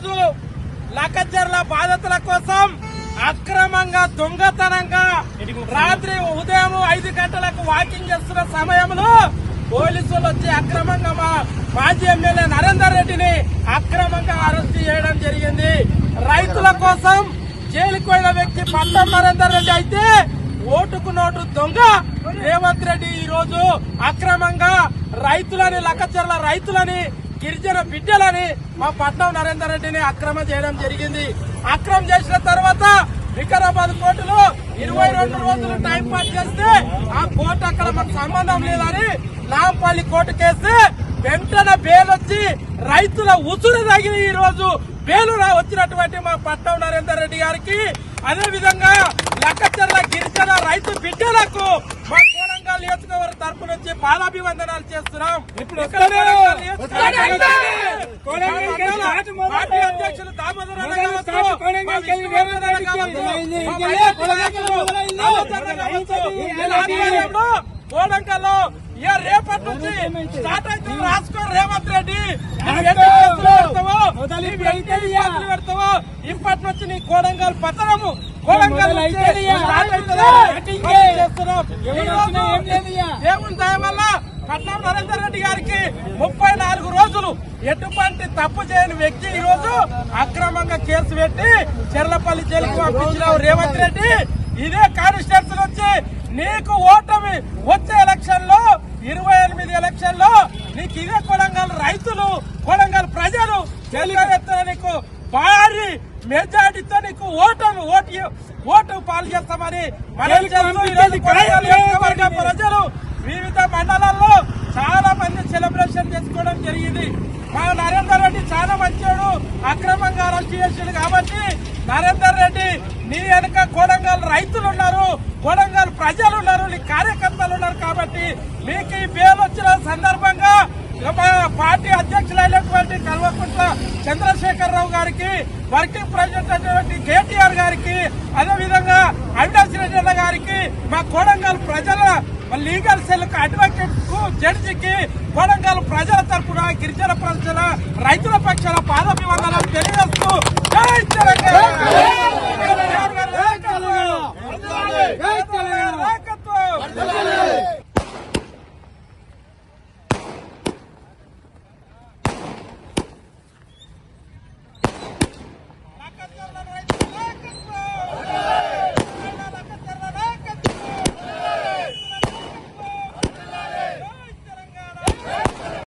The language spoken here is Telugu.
రోజు లకజర్ల బాధితుల కోసం అక్రమంగా దొంగతనంగా రాత్రి ఉదయం ఐదు గంటలకు వాకింగ్ చేస్తున్న సమయంలో పోలీసులు వచ్చి అక్రమంగా మా మాజీ ఎమ్మెల్యే నరేందర్ రెడ్డిని అక్రమంగా అరెస్ట్ చేయడం జరిగింది. రైతుల కోసం జైలుకు పోయిన వ్యక్తి పట్టం నరేందర్ రెడ్డి అయితే ఓటుకు నోటు దొంగ రేవంత్ రెడ్డి ఈ రోజు అక్రమంగా రైతులని లకచర్ల రైతులని గిరిజన బిడ్డలని మా పట్నం నరేందర్ రెడ్డిని అక్రమం చేయడం జరిగింది. అక్రమం చేసిన తర్వాత వికారాబాద్ కోర్టులో ఇరవై రెండు రోజులు టైం పాస్ చేస్తే ఆ కోర్టు అక్కడ మాకు సంబంధం లేదని నాంపల్లి కోర్టుకేస్తే వెంటనే బెయిల్ వచ్చి రైతుల ఉసురు తగిన ఈ రోజు బేలు వచ్చినటువంటి మా పట్నం నరేందర్ రెడ్డి గారికి. అదే విధంగా లక్కచర్ల గిరిజన రైతు బిడ్డలకు కోడంగల్ నియోజకవర్గ తరపు నుంచి పాదాభివందనాలు చేస్తున్నాం. ఇప్పుడు పార్టీ అధ్యక్షులు దామోదర్ కోడంకల్లో ఇక రేపటి నుంచి స్టార్ట్ అవుతుంది. రాసుకో రేవంత్ రెడ్డి. పెడతావో? ఇప్పటి నుంచి నీ కోడంగల్ పతనము కోడంగల్ దేవుని దయ వల్ల పట్నం నరేందర్ రెడ్డి గారికి ముప్పై నాలుగు రోజులు ఎటువంటి తప్పు చేయని వ్యక్తి ఈ రోజు అక్రమంగా కేసు పెట్టి చెర్లపల్లి జైలుకు పంపించిన రేవంత్ రెడ్డి. ఇదే కాన్స్టిట్యూన్సీ నుంచి నీకు ఓటమి వచ్చే ఎలక్షన్లో ఇరవై ఎనిమిది ఎలక్షన్లో నీకు ఇదే కొడంగల్ రైతులు కొడంగల్ ప్రజలు నీకు భారీ మెజార్టీతో నీకు ఓటమి ఓటు ఓటు పాలు చేస్తామని ప్రజలు వివిధ మండలాల్లో చాలా మంది సెలబ్రేషన్ చేసుకోవడం జరిగింది. మా నరేందర్ రెడ్డి చాలా మంచోడు అక్రమంగా అరెస్ట్ చేసాడు కాబట్టి నరేందర్ రెడ్డి నీ వెనుక కోడంగల్ రైతులు ఉన్నారు కోడంగల్ ప్రజలు ఉన్నారు నీ కార్యకర్తలు ఉన్నారు కాబట్టి మీకు ఈ బేలు వచ్చిన సందర్భంగా పార్టీ అధ్యక్షులైనటువంటి కల్వకుంట్ల చంద్రశేఖరరావు గారికి వర్కింగ్ ప్రెసిడెంట్ అయినటువంటి కేటీఆర్ గారికి అదేవిధంగా అవినాష్ రెడ్డి గారికి మా కోడంగల్ ప్రజల లీగల్ సెల్కు అడ్వకేట్కు జడ్జికి కోడంగల్ ప్రజల తరఫున గిరిజన ప్రజల రైతుల పక్షాల పాదాభివందనం తెలియజేస్తూ జై